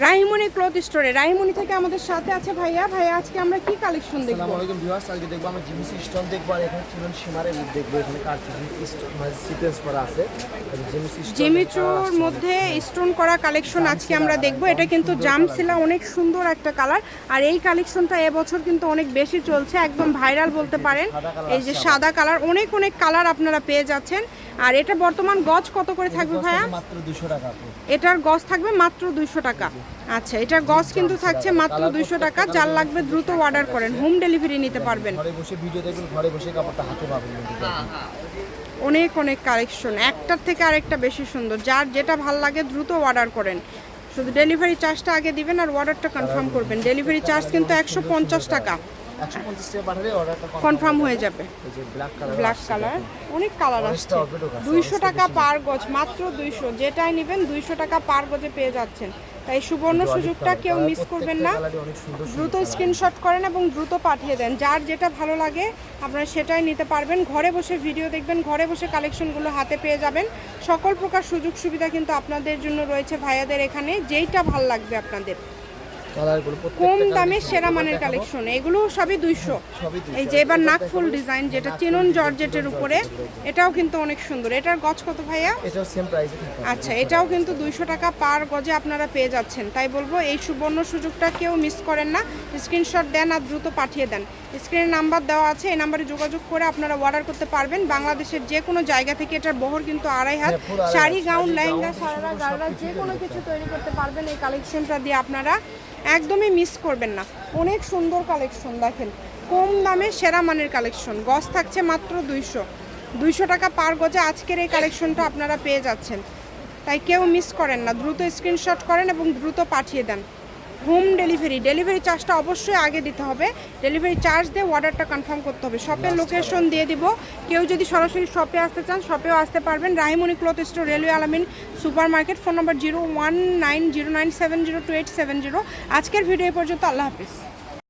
Rahimoni cloth স্টোরে। রাহিমণি থেকে আমাদের সাথে আছে ভাইয়া। ভাইয়া আজকে আমরা কি কালেকশন দেখব? আসসালামু আলাইকুম ভিউয়ার্স আজকে দেখব আমরা জিমিসি স্টোন দেখব আর এখানে চিলন সীমারে দেখব। এখানে কার্টুন মানে সিকোয়েন্স করা আছে। জিমিসি জেমিচোর মধ্যে স্টোন করা কালেকশন আজকে আমরা দেখব। এটা কিন্তু জামসিলা অনেক সুন্দর একটা কালার আর এই কালেকশনটা এবছর কিন্তু অনেক বেশি চলছে। একদম ভাইরাল বলতে পারেন। এই যে সাদা কালার অনেক অনেক কালার আপনারা পেয়ে যাচ্ছেন। আর এটা বর্তমান গজ কত করে থাকবে ভাইয়া? মাত্র 200 টাকা এটার গজ থাকবে মাত্র দুইশো টাকা। আচ্ছা এটার গজ কিন্তু থাকছে মাত্র দুইশো টাকা যার লাগবে দ্রুত অর্ডার করেন হোম ডেলিভারি নিতে পারবেন। ঘরে বসে ভিডিও দেখবেন ঘরে বসে কাপড়টা হাতে পাবেন কিন্তু। অনেক অনেক কালেকশন একটার থেকে আরেকটা বেশি সুন্দর। যার যেটা ভালো লাগে দ্রুত অর্ডার করেন। শুধু ডেলিভারি চার্জটা আগে দিবেন আর অর্ডারটা কনফার্ম করবেন। ডেলিভারি চার্জ কিন্তু একশো পঞ্চাশ টাকা 150 টাকা পাঠালে অর্ডারটা কনফার্ম হয়ে যাবে। ব্ল্যাক কালার ব্ল্যাক কালার অনেক কালার আসছে। আছে, দুইশো টাকা পার গজ মাত্র দুইশো। যেটাই নেবেন দুইশো টাকা পার গজে পেয়ে যাচ্ছেন। তাই সুবর্ণ সুযোগটা কেউ মিস করবেন না। দ্রুত স্ক্রিনশট করেন এবং দ্রুত পাঠিয়ে দেন। যার যেটা ভালো লাগে আপনারা সেটাই নিতে পারবেন। ঘরে বসে ভিডিও দেখবেন ঘরে বসে কালেকশনগুলো হাতে পেয়ে যাবেন। সকল প্রকার সুযোগ সুবিধা কিন্তু আপনাদের জন্য রয়েছে ভাইয়াদের এখানে। যেইটা ভালো লাগবে আপনাদের। কালারগুলো কম দামে সেরা মানের কালেকশন এগুলো সবই দুইশো। এই যে এবার নাকফুল ডিজাইন যেটা চিনন জর্জেটের উপরে এটাও কিন্তু অনেক সুন্দর। এটার গজ কত ভাইয়া? এটাও সেম প্রাইসে আচ্ছা এটাও কিন্তু দুইশো টাকা পার গজে আপনারা পেয়ে যাচ্ছেন। তাই বলব এই সুবর্ণ সুযোগটা কেউ মিস করেন না। স্ক্রিনশট দেন আর দ্রুত পাঠিয়ে দেন। স্ক্রিনে নাম্বার দেওয়া আছে এই নাম্বারে যোগাযোগ করে আপনারা অর্ডার করতে পারবেন। বাংলাদেশের যে কোনো জায়গা থেকে এটার বহর কিন্তু আড়াই হাত। হ্যাঁ, শাড়ি গাউন লেহেঙ্গা সারারা গাড়রা যে কোনো কিছু তৈরি করতে পারবেন। এই কালেকশনটা দিয়ে আপনারা একদমই মিস করবেন না। অনেক সুন্দর কালেকশন দেখেন। কম দামে সেরা মানের কালেকশন গজ থাকছে মাত্র দুইশো। দুইশো টাকা পার গজে আজকের এই কালেকশনটা আপনারা পেয়ে যাচ্ছেন। তাই কেউ মিস করেন না। দ্রুত স্ক্রিনশট করেন এবং দ্রুত পাঠিয়ে দেন। হোম ডেলিভারি ডেলিভারি চার্জটা অবশ্যই আগে দিতে হবে। ডেলিভারি চার্জ দিয়ে অর্ডারটা কনফার্ম করতে হবে। শপের লোকেশন দিয়ে দিব। কেউ যদি সরাসরি শপে আসতে চান শপেও আসতে পারবেন। Rahimoni cloth store railway Alamin super market phone number zero one nine zero nine seven zero two eight seven zero. আজকের ভিডিও পর্যন্ত। আল্লাহ হাফিজ।